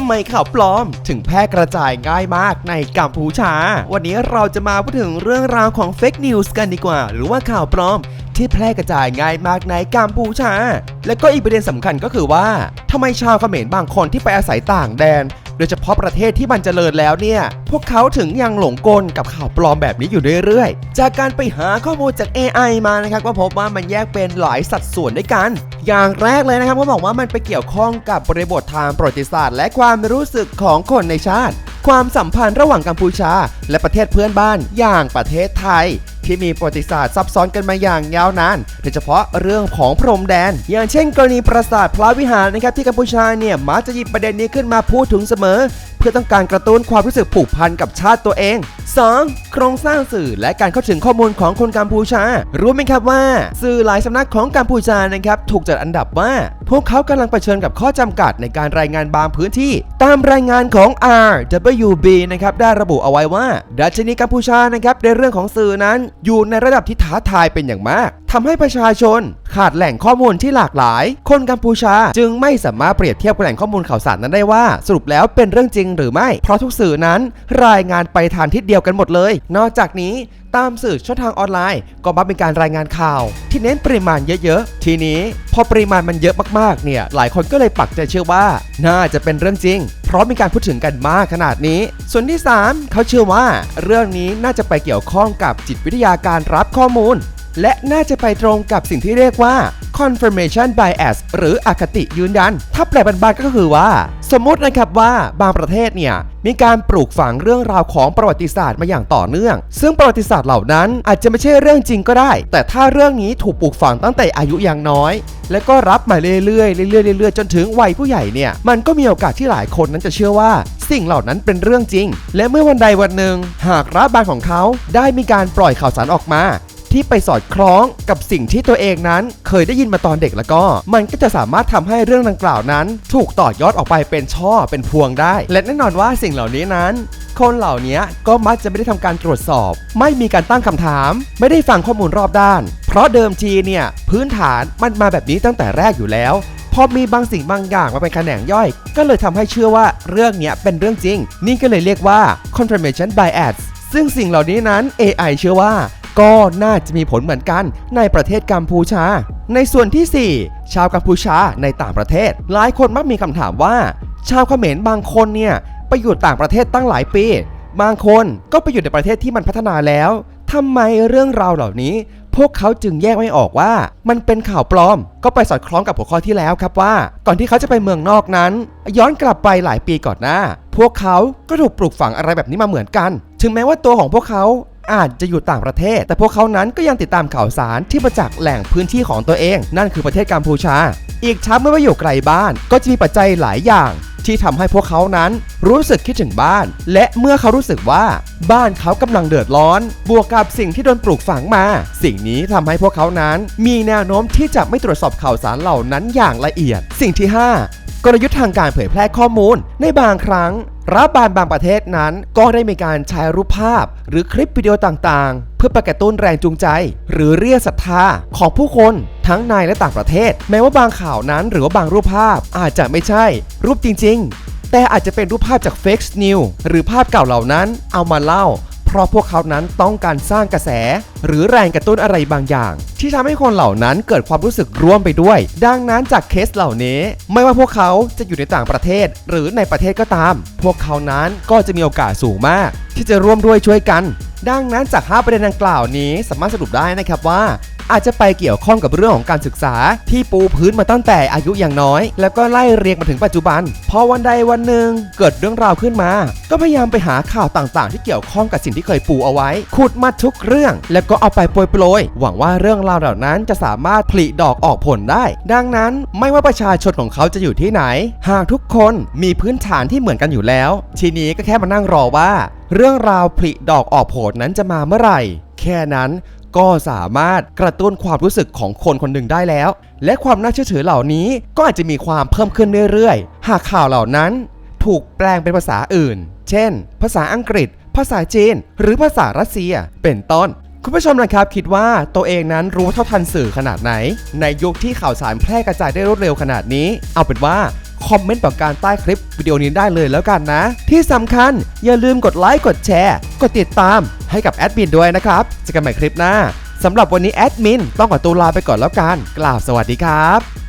ทำไมข่าวปลอม ถึงแพร่กระจายง่ายมากในกัมพูชา วันนี้เราจะมาพูดถึงเรื่องราวของเฟกนิวส์กันดีกว่า หรือว่าข่าวปลอมที่แพร่กระจายง่ายมากในกัมพูชา และก็อีกประเด็นสำคัญก็คือว่าทำไมชาวเขมรบางคนที่ไปอาศัยต่างแดน โดยเฉพาะประเทศที่มันเจริญแล้วเนี่ย พวกเขาถึงยังหลงกลกับข่าวปลอมแบบนี้อยู่เรื่อยๆ จากการไปหาข้อมูลจาก AI มานะครับก็พบว่ามันแยกเป็นหลายสัดส่วนด้วยกัน อย่างแรกเลยนะครับเขาบอกว่ามันไปเกี่ยวข้องกับบริบททางประวัติศาสตร์ และความรู้สึกของคนในชาติ ความสัมพันธ์ระหว่างกัมพูชา และประเทศเพื่อนบ้านอย่างประเทศไทย ที่มีประวัติศาสตร์ซับซ้อนกันมาอย่างยาวนานโดยเฉพาะเรื่องของพรมแดน อย่างเช่น กรณีปราสาทพระวิหารนะครับที่กัมพูชาเนี่ยมักจะหยิบประเด็นนี้ขึ้นมาพูดถึงเสมอ เพื่อต้องการกระตุ้นความรู้สึกผูกพันกับชาติตัวเอง 2. โครงสร้างสื่อและการเข้าถึงข้อมูลของคนกัมพูชา รู้ไหมครับว่า สื่อหลายสำนักของกัมพูชานะครับถูกจัดอันดับว่า พวกเขากำลังเผชิญกับข้อจำกัดในการรายงานบางพื้นที่ ตามรายงานของ RWB นะครับได้ระบุเอาไว้ว่า ดัชนีกัมพูชานะครับในเรื่องของสื่อนั้นอยู่ในระดับที่ท้าทายเป็นอย่างมากทำให้ประชาชนขาดแหล่งข้อมูลที่หลากหลาย คนกัมพูชาจึงไม่สามารถเปรียบเทียบกับแหล่งข้อมูลข่าวสารนั้นได้ว่า สรุปแล้วเป็นเรื่องจริงหรือไม่ เพราะทุกสื่อนั้นรายงานไปทางทิศเดียวกันหมดเลย นอกจากนี้ ตามสื่อช่องทางออนไลน์ ก็มักเป็นการรายงานข่าว ที่เน้นปริมาณเยอะๆ ทีนี้พอปริมาณมันเยอะมากๆ เนี่ย หลายคนก็เลยปักใจเชื่อว่า น่าจะเป็นเรื่องจริง เพราะมีการพูดถึงกันมากขนาดนี้ ส่วนที่ 3 เขาเชื่อว่า เรื่องนี้น่าจะไปเกี่ยวข้องกับจิตวิทยาการรับข้อมูล และน่าจะไปตรงกับสิ่งที่เรียกว่า confirmation bias หรืออคติยืนยัน ถ้าแปลบานๆก็คือว่า สมมตินะครับว่าบางประเทศเนี่ย มีการปลูกฝังเรื่องราวของประวัติศาสตร์มาอย่างต่อเนื่อง ซึ่งประวัติศาสตร์เหล่านั้นอาจจะไม่ใช่เรื่องจริงก็ได้ แต่ถ้าเรื่องนี้ถูกปลูกฝังตั้งแต่อายุยังน้อย แล้วก็รับมาเรื่อยๆเรื่อยๆเรื่อยๆจนถึงวัยผู้ใหญ่เนี่ย มันก็มีโอกาสที่หลายคนนั้นจะเชื่อว่าสิ่งเหล่านั้นเป็นเรื่องจริง และเมื่อวันใดวันหนึ่ง หากรัฐบาลของเขาได้มีการปล่อยข่าวสารออกมา ที่ไปสอดคล้องกับสิ่งที่ตัวเองนั้นเคยได้ยินมาตอนเด็กแล้วก็ มันก็จะสามารถทำให้เรื่องดังกล่าวนั้น ถูกต่อยอดออกไปเป็นช่อเป็นพวงได้ และแน่นอนว่าสิ่งเหล่านี้นั้น คนเหล่านี้ก็มักจะไม่ได้ทำการตรวจสอบ ไม่มีการตั้งคำถาม ไม่ได้ฟังข้อมูลรอบด้าน เพราะเดิมทีเนี่ยพื้นฐานมันมาแบบนี้ตั้งแต่แรกอยู่แล้วพอมีบางสิ่งบางอย่างมาเป็นแขนงย่อย ก็เลยทำให้เชื่อว่าเรื่องนี้เป็นเรื่องจริง นี่ก็เลยเรียกว่า confirmation bias ซึ่งสิ่งเหล่านี้นั้น AI เชื่อว่า ก็น่าจะมีผลเหมือนกันในประเทศกัมพูชา ในส่วนที่ 4 ชาวกัมพูชาในต่างประเทศ หลายคนมักมีคำถามว่า ชาวเขมรบางคนเนี่ยไปอยู่ต่างประเทศตั้งหลายปี บางคนก็ไปอยู่ในประเทศที่มันพัฒนาแล้วทำไมเรื่องราวเหล่านี้ พวกเขาจึงแยกไม่ออกว่า มันเป็นข่าวปลอม ก็ไปสอดคล้องกับหัวข้อที่แล้วครับว่า ก่อนที่เขาจะไปเมืองนอกนั้น ย้อนกลับไปหลายปีก่อนหน้า พวกเขาก็ถูกปลูกฝังอะไรแบบนี้มาเหมือนกัน ถึงแม้ว่าตัวของพวกเขา อาจจะอยู่ต่างประเทศ แต่พวกเขานั้นก็ยังติดตามข่าวสารที่มาจากแหล่งพื้นที่ของตัวเอง นั่นคือประเทศกัมพูชา อีกทั้งเมื่อไปอยู่ไกลบ้าน ก็จะมีปัจจัยหลายอย่างที่ทำให้พวกเขานั้นรู้สึกคิดถึงบ้าน และเมื่อเขารู้สึกว่าบ้านเขากำลังเดือดร้อน บวกกับสิ่งที่โดนปลูกฝังมา สิ่งนี้ทำให้พวกเขานั้น มีแนวโน้มที่จะไม่ตรวจสอบข่าวสารเหล่านั้นอย่างละเอียด สิ่งที่ 5 กลยุทธ์ทางการเผยแพร่ข้อมูล ในบางครั้ง รัฐบาลบางประเทศนั้น ก็ได้มีการใช้รูปภาพ หรือคลิปวิดีโอต่างๆ เพื่อประกระตุ้นแรงจูงใจ หรือเรียกศรัทธาของผู้คนทั้งในและต่างประเทศ แม้ว่าบางข่าวนั้นหรือว่าบางรูปภาพอาจจะไม่ใช่ รูปจริง ๆ แต่อาจจะเป็นรูปภาพจากเฟกซ์นิวหรือภาพเก่าเหล่านั้นเอามาเล่า ราะพวกเขานั้นต้องการสร้างกระแส หรือแรงกระตุ้นอะไรบางอย่าง ที่ทำให้คนเหล่านั้นเกิดความรู้สึกร่วมไปด้วย ดังนั้นจากเคสเหล่านี้ ไม่ว่าพวกเขาจะอยู่ในต่างประเทศ หรือในประเทศก็ตาม พวกเขานั้นก็จะมีโอกาสสูงมาก ที่จะร่วมด้วยช่วยกัน ดังนั้นจาก 5 ประเด็นดังกล่าวนี้ สามารถสรุปได้นะครับว่า อาจจะไปเกี่ยวข้องกับเรื่องของการศึกษา ที่ปูพื้นมาตั้งแต่อายุอย่างน้อย แล้วก็ไล่เรียงมาถึงปัจจุบัน พอวันใดวันหนึ่งเกิดเรื่องราวขึ้นมา ก็พยายามไปหาข่าวต่างๆ ที่เกี่ยวข้องกับสิ่งที่เคยปูเอาไว้ ขุดมาทุกเรื่อง แล้วก็เอาไปโปรยๆหวังว่าเรื่องราวเหล่านั้นจะสามารถผลิดอกออกผลได้ ดังนั้นไม่ว่าประชาชนของเขาจะอยู่ที่ไหน หากทุกคนมีพื้นฐานที่เหมือนกันอยู่แล้ว ทีนี้ก็แค่มานั่งรอว่า เรื่องราวผลิดอกออกผลนั้นจะมาเมื่อไหร่ แค่นั้น ก็สามารถกระตุ้นความรู้สึกของคนคนหนึ่งได้แล้ว และความน่าเชื่อถือเหล่านี้ก็อาจจะมีความเพิ่มขึ้นเรื่อยๆ หากข่าวเหล่านั้น ถูกแปลงเป็นภาษาอื่น เช่น ภาษาอังกฤษ ภาษาจีน หรือภาษารัสเซีย เป็นต้นคุณผู้ชมนะครับคิดว่าตัวเองนั้นรู้เท่าทันสื่อขนาดไหน ในยุคที่ข่าวสารแพร่กระจายได้รวดเร็วขนาดนี้ เอาเป็นว่าคอมเมนต์ต่อการใต้คลิปวิดีโอนี้ได้เลยแล้วกันนะ ที่สำคัญอย่าลืมกดไลค์กดแชร์ กดติดตามให้กับแอดมินด้วยนะครับเจอกันใหม่คลิปหน้าสำหรับวันนี้แอดมินต้องขอตัวลาไปก่อนแล้วกันกล่าวสวัสดีครับ